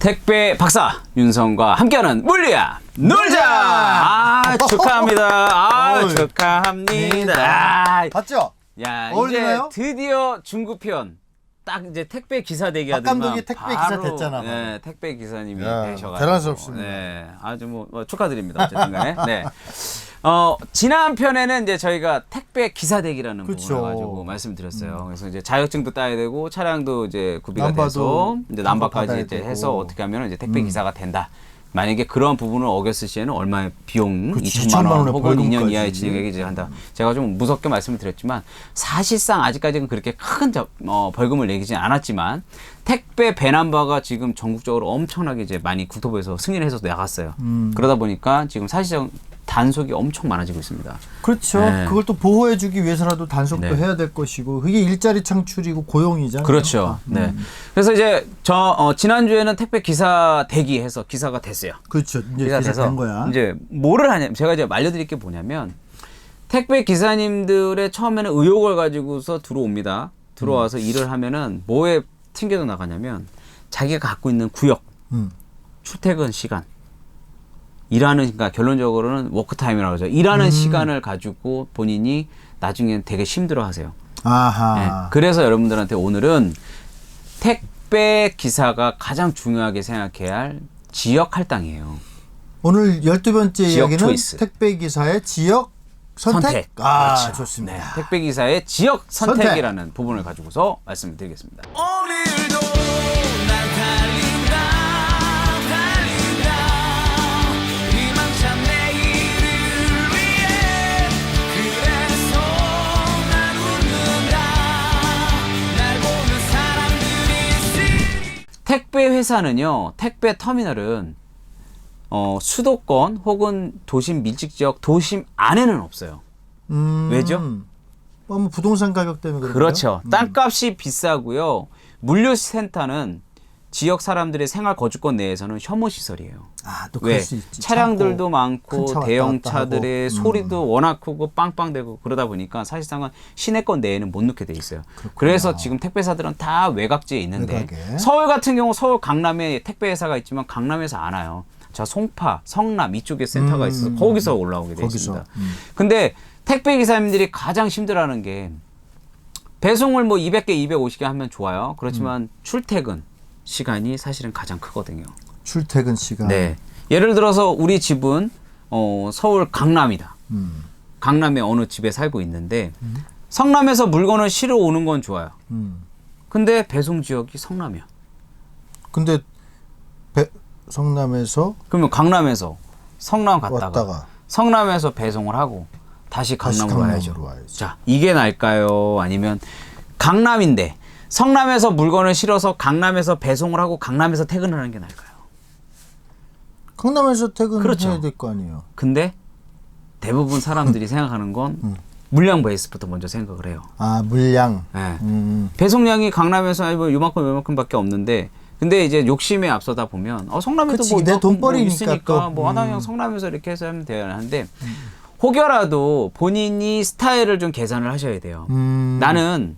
택배 박사 윤성과 함께하는 물리야 놀자. 아 축하합니다. 아 어이. 축하합니다. 아, 봤죠? 야 어울리나요? 이제 드디어 중급편 딱 이제 택배 기사 되기 박 감독이 택배 기사 됐잖아, 네, 택배 기사님이 야, 되셔가지고 대단스럽습니다. 네, 아주 뭐, 뭐 축하드립니다. 어쨌든간에 네. 어 지난 편에는 이제 저희가 택배 기사 되기라는 그쵸. 부분을 가지고 말씀드렸어요. 그래서 이제 자격증도 따야 되고 차량도 이제 구비가 남바도 돼서 이제 남바까지 받아야 이제 되고. 음. 해서 어떻게 하면 이제 택배 기사가 된다. 만약에 그런 부분을 어겼을 시에는 얼마의 비용 그치, 2천만 2천만 원 혹은 2년 벌금까지. 이하의 징역에 이제 한다. 제가 좀 무섭게 말씀을 드렸지만 사실상 아직까지는 그렇게 큰 저- 어, 벌금을 내기진 않았지만 택배 배남바가 지금 전국적으로 엄청나게 이제 많이 국토부에서 승인을 해서 나갔어요. 음. 그러다 보니까 지금 사실상 단속이 엄청 많아지고 있습니다. 그렇죠. 네. 그걸 또 보호해주기 위해서라도 단속도 네. 해야 될 것이고 그게 일자리 창출이고 고용이잖아요. 그렇죠. 음. 네. 그래서 이제 저 어, 지난 주에는 택배 기사 대기해서 기사가 됐어요. 그렇죠. 이제 기사 돼서 된 거야. 이제 뭐를 하냐 제가 이제 말려드릴 게 뭐냐면 택배 기사님들의 처음에는 의혹을 가지고서 들어옵니다. 들어와서 음. 일을 하면은 뭐에 튕겨져 나가냐면 자기가 갖고 있는 구역, 음. 출퇴근 시간, 일하는 그러니까 결론적으로는 워크 타임이라고 하죠. 일하는 음. 시간을 가지고 본인이 나중엔 되게 힘들어하세요. 아하. 네. 그래서 여러분들한테 오늘은 택배 기사가 가장 중요하게 생각해야 할 지역 할당이에요. 오늘 열두 번째 지역 이야기는 초이스. 택배 기사의 지역 선택. 아 그렇죠. 좋습니다. 네, 택배 기사의 지역 선택. 선택이라는 부분을 가지고서 말씀을 드리겠습니다. 오 회사는요, 택배 터미널은 어, 수도권 혹은 도심 밀집 지역 도심 안에는 없어요. 음. 왜죠? 뭐, 뭐 부동산 가격 때문에 그런가요? 그렇죠. 땅값이 비싸고요. 물류센터는 지역 사람들의 생활 거주권 내에서는 혐오 시설이에요. 아, 또 그럴 왜 수 있지. 차량들도 큰 많고 대형. 차들의 음. 소리도 워낙 크고 빵빵대고 그러다 보니까 사실상은 시내권 내에는 못 넣게 돼 있어요. 그래서 지금 택배사들은 다 외곽지에 있는데 외곽에. 서울 같은 경우 서울 강남에 택배 회사가 있지만 강남에서 안 와요. 자 송파, 성남 이쪽에 센터가 음. 있어서 거기서 올라오게 돼 거기서. 있습니다. 음. 근데 택배 기사님들이 가장 힘들어하는 게 배송을 뭐 200개, 250개 하면 좋아요. 그렇지만 음. 출퇴근 시간이 사실은 가장 크거든요. 출퇴근 시간. 네. 예를 들어서 우리 집은 어, 서울 강남이다. 음. 강남의 어느 집에 살고 있는데 성남에서 물건을 실어 오는 건 좋아요. 음. 근데 배송 지역이 성남이야. 근데 배, 성남에서 그러면 강남에서 성남 갔다가 왔다가 성남에서 배송을 하고 다시 다시 강남으로 강남으로 와야죠. 와야지. 자, 이게 나을까요? 아니면 강남인데 성남에서 물건을 실어서 강남에서 배송을 하고 강남에서 퇴근을 하는 게 나을까요? 강남에서 퇴근해야 그렇죠. 될 거 아니에요. 근데 대부분 사람들이 생각하는 건 물량 베이스부터 먼저 생각을 해요. 아 물량. 예. 음. 배송량이 강남에서 아니 뭐 요만큼 요만큼밖에 없는데 근데 이제 욕심에 앞서다 보면 어 성남에도 그치, 뭐내 이만큼 뭐 돈벌이니까 있으니까 또. 뭐 하나 그냥 성남에서 이렇게 해서 하면 돼야 하는데 혹여라도 본인이 스타일을 좀 계산을 하셔야 돼요. 음. 나는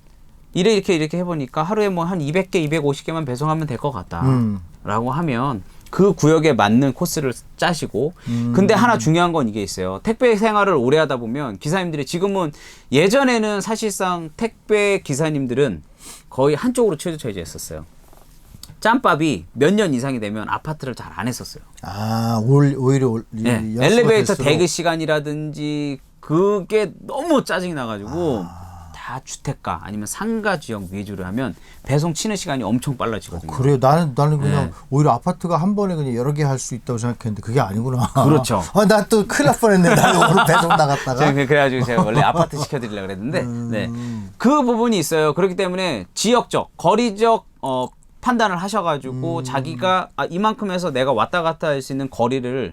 이래 이렇게 이렇게 해보니까 하루에 뭐 한 200개, 250개만 배송하면 될 것 같다. 음. 라고 하면 그 구역에 맞는 코스를 짜시고 음. 근데 하나 중요한 건 이게 있어요. 택배 생활을 오래 하다 보면 기사님들이 지금은 예전에는 사실상 택배 기사님들은 거의 한쪽으로 치우쳐져 있었어요. 짬밥이 몇 년 이상이 되면 아파트를 잘 안 했었어요. 아 올, 오히려 올, 연수가 엘리베이터 될수록 대기 시간이라든지 그게 너무 짜증이 나가지고 다 주택가 아니면 상가 지역 위주로 하면 배송 치는 시간이 엄청 빨라지거든요. 그래요. 나는 나는 그냥 네. 오히려 아파트가 한 번에 그냥 여러 개 할 수 있다고 생각했는데 그게 아니구나. 그렇죠. 아, 나 또 큰일 날 뻔했네. 나 오늘 배송 나갔다가. 그- 그래가지고 제가 원래 아파트 시켜드리려고 그랬는데, 네. 그 부분이 있어요. 그렇기 때문에 지역적, 거리적, 어, 판단을 하셔가지고 자기가 아, 이만큼 해서 내가 왔다 갔다 할 수 있는 거리를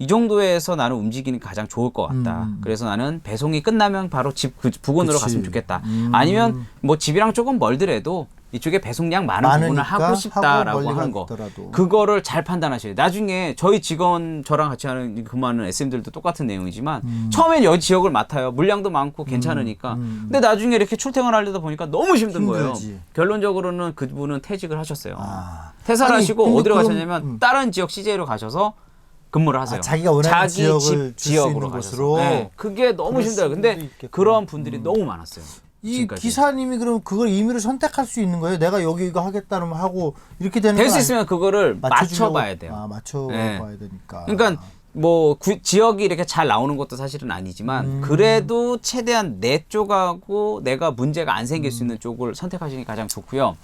이 정도에서 나는 움직이는 게 가장 좋을 것 같다. 그래서 나는 배송이 끝나면 바로 집 그 부근으로 그치. 갔으면 좋겠다. 아니면 뭐 집이랑 조금 멀더라도 이쪽에 배송량 많은 부분을 하고 하고 싶다라고 멀리 하는 거. 가더라도. 그거를 잘 판단하셔야 돼요. 나중에 저희 직원 저랑 같이 하는 근무하는 SM들도 똑같은 내용이지만 음. 처음엔 여기 지역을 맡아요. 물량도 많고 괜찮으니까. 근데 나중에 이렇게 출퇴근 하려다 보니까 너무 힘든 거예요. 힘들지. 결론적으로는 그분은 퇴직을 하셨어요. 아. 퇴사를 아니, 하시고 어디로 그럼, 가셨냐면 음. 다른 지역 CJ로 가셔서 근무를 하세요. 아, 자기가 원하는 지역을 집 줄수 지역으로 있는 가셔서. 곳으로? 네, 그게 너무 그럴 힘들어요. 수도 근데 있겠구나. 음. 그런 분들이 너무 많았어요. 이 지금까지. 기사님이 그럼 그걸 임의로 선택할 수 있는 거예요? 내가 여기 이거 하겠다 면 하고 이렇게 되는 될 건 수 아니- 있으면 그거를 맞춰주려고- 맞춰봐야 돼요. 아, 맞춰봐야 네. 되니까. 그러니까 뭐 구- 지역이 이렇게 잘 나오는 것도 사실은 아니지만 음. 그래도 최대한 내 쪽하고 내가 문제가 안 생길 수 있는 쪽을 선택하시는 게 가장 좋고요.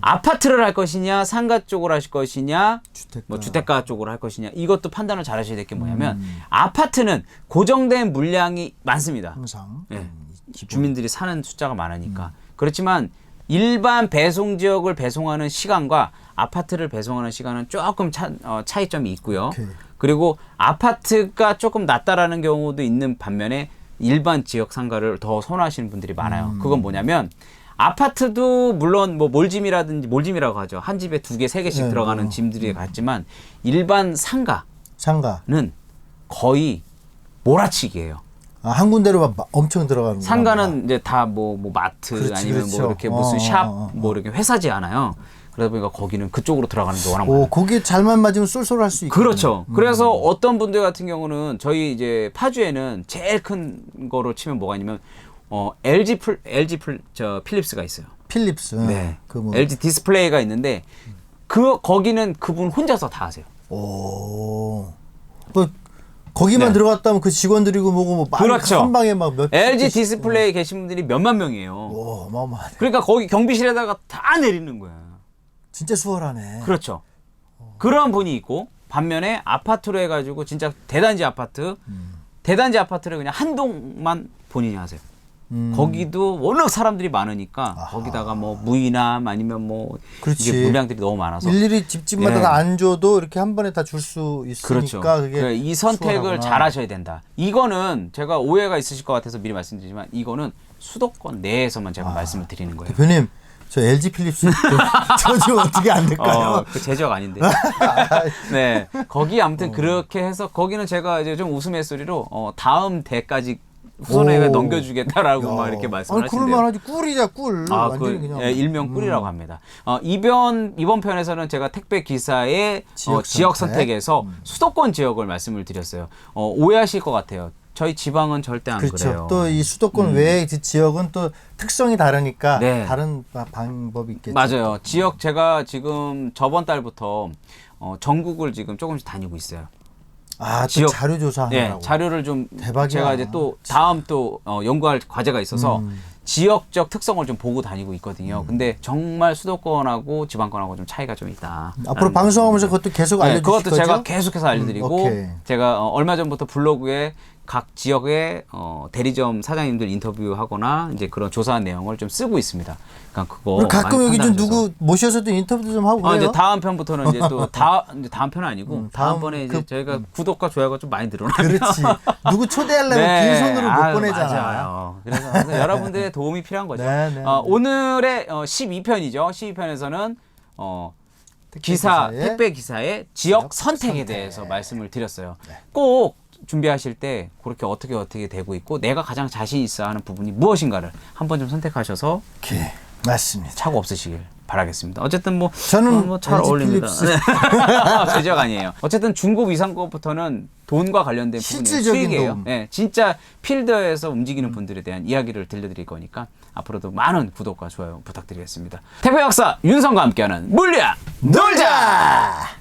아파트를 할 것이냐, 상가 쪽으로 하실 것이냐, 주택가. 뭐 주택가 쪽으로 할 것이냐 이것도 판단을 잘 하셔야 될 게 뭐냐면 음. 아파트는 고정된 물량이 많습니다. 항상 예. 음, 기본. 주민들이 사는 숫자가 많으니까 그렇지만 일반 배송 지역을 배송하는 시간과 아파트를 배송하는 시간은 조금 차, 어, 차이점이 있고요. 오케이. 그리고 아파트가 조금 낫다라는 경우도 있는 반면에 일반 지역 상가를 더 선호하시는 분들이 많아요. 음. 그건 뭐냐면 아파트도 물론 뭐 몰짐이라든지 몰짐이라고 하죠. 한 집에 두 개, 세 개씩 네, 들어가는 뭐. 짐들이 같지만 일반 상가는 상가. 거의 몰아치기예요. 아, 한 군데로 막 엄청 들어가는 상가는 이제 다 뭐 뭐 마트 그렇지, 아니면 그렇죠. 뭐 이렇게 어, 무슨 어, 샵 어, 어. 뭐 이렇게 회사지 않아요. 그러다 보니까 거기는 그쪽으로 들어가는 게 워낙 오, 많아요. 거기에 잘만 맞으면 쏠쏠할 수 있고. 그렇죠. 그래서 어떤 분들 같은 경우는 저희 이제 파주에는 제일 큰 거로 치면 뭐가 있냐면 어 LG 풀 LG 풀저 필립스가 있어요. 필립스. 네. 그 뭐. LG 디스플레이가 있는데 그 거기는 그분 혼자서 다 하세요. 오. 그 거기만 네. 들어갔다면 그 직원들이고 뭐고 뭐 그렇죠. 한 방에 막몇 LG 디스플레이 계신 분들이 몇만 명이에요. 오, 어마어마하네. 그러니까 거기 경비실에다가 다 내리는 거야. 진짜 수월하네. 그렇죠. 그런 분이 있고 반면에 아파트로 해가지고 진짜 대단지 아파트, 대단지 아파트를 그냥 한 동만 본인이 하세요. 음. 거기도 워낙 사람들이 많으니까 거기다가 뭐 무이남 아니면 뭐 그렇지. 이게 물량들이 너무 많아서 일일이 집집마다 네. 다안 줘도 이렇게 한 번에 다 줄 수 있으니까 그렇죠. 그게 그이 선택을 수월하구나. 잘 하셔야 된다. 이거는 제가 오해가 있으실 것 같아서 미리 말씀드리지만 이거는 수도권 내에서만 아. 제가 말씀을 드리는 거예요. 대표님 저 LG 필립스 저좀 어떻게 안 될까요? 어, 그 제적 아닌데. 네. 거기 아무튼 그렇게 해서 거기는 제가 이제 좀 웃음의 소리로 어, 다음 대까지 후손에게 오. 넘겨주겠다라고 막 야. 이렇게 말씀을 아니, 하시는데요. 그럴만하지 꿀이자 꿀. 아, 완전히 그. 음. 예, 일명 꿀이라고 합니다. 어, 이번 이번 편에서는 제가 택배 기사의 지역 어, 지역 선택. 음. 선택에서 수도권 지역을 말씀을 드렸어요. 어, 오해하실 것 같아요. 저희 지방은 절대 안 그렇죠. 그래요. 음. 또이 수도권 외의 지- 지역은 또 특성이 다르니까 네. 다른 바- 방법이 있겠죠. 맞아요. 지역 제가 지금 저번 달부터 어, 전국을 지금 조금씩 다니고 있어요. 아, 또 지역- 자료 네, 조사하느라고. 자료를 좀 대박이야. 제가 이제 또 다음 또 어, 연구할 과제가 있어서 음. 지역적 특성을 좀 보고 다니고 있거든요. 근데 정말 수도권하고 지방권하고 좀 차이가 좀 있다. 앞으로 방송하면서 그것도 계속 네, 알려주실 그것도 거죠? 제가 계속해서 알려드리고 오케이. 제가 어, 얼마 전부터 블로그에 각 지역의 어, 대리점 사장님들 인터뷰하거나 이제 그런 조사한 내용을 좀 쓰고 있습니다. 그러니까 그거 가끔 여기 좀. 누구 모셔서도 인터뷰도 좀 하고 어, 그래요. 이제 다음 편부터는 이제 또 다, 이제 다음 편은 아니고 음, 다음 다음 번에 이제 그- 저희가 구독과 좋아요가 좀 많이 늘어나요. 그렇지. 누구 초대하려면 긴 손으로 못 네. 아유, 보내잖아. 맞아요. 그래서 여러분들의 도움이 필요한 거죠. 네, 네, 어, 네. 오늘의 어, 12편이죠. 12편에서는 어, 기사 기사의 택배 기사의 지역 지역 선택에 선택. 네. 대해서 말씀을 드렸어요. 꼭 준비하실 때 그렇게 어떻게 어떻게 되고 있고 내가 가장 자신 있어 하는 부분이 무엇인가를 한번 좀 선택하셔서 오케이. 맞습니다. 차고 없으시길 바라겠습니다. 어쨌든 뭐 저는 어, 뭐잘 어울립니다. 필립스. 네. 제 지역 아니에요. 어쨌든 중국 이상권부터는 돈과 관련된 부분이 수익이에요. 도움. 네, 진짜 필드에서 움직이는 분들에 대한 이야기를 들려드릴 거니까 앞으로도 많은 구독과 좋아요 부탁드리겠습니다. 태표 역사 윤성과 함께하는 물리학 놀자.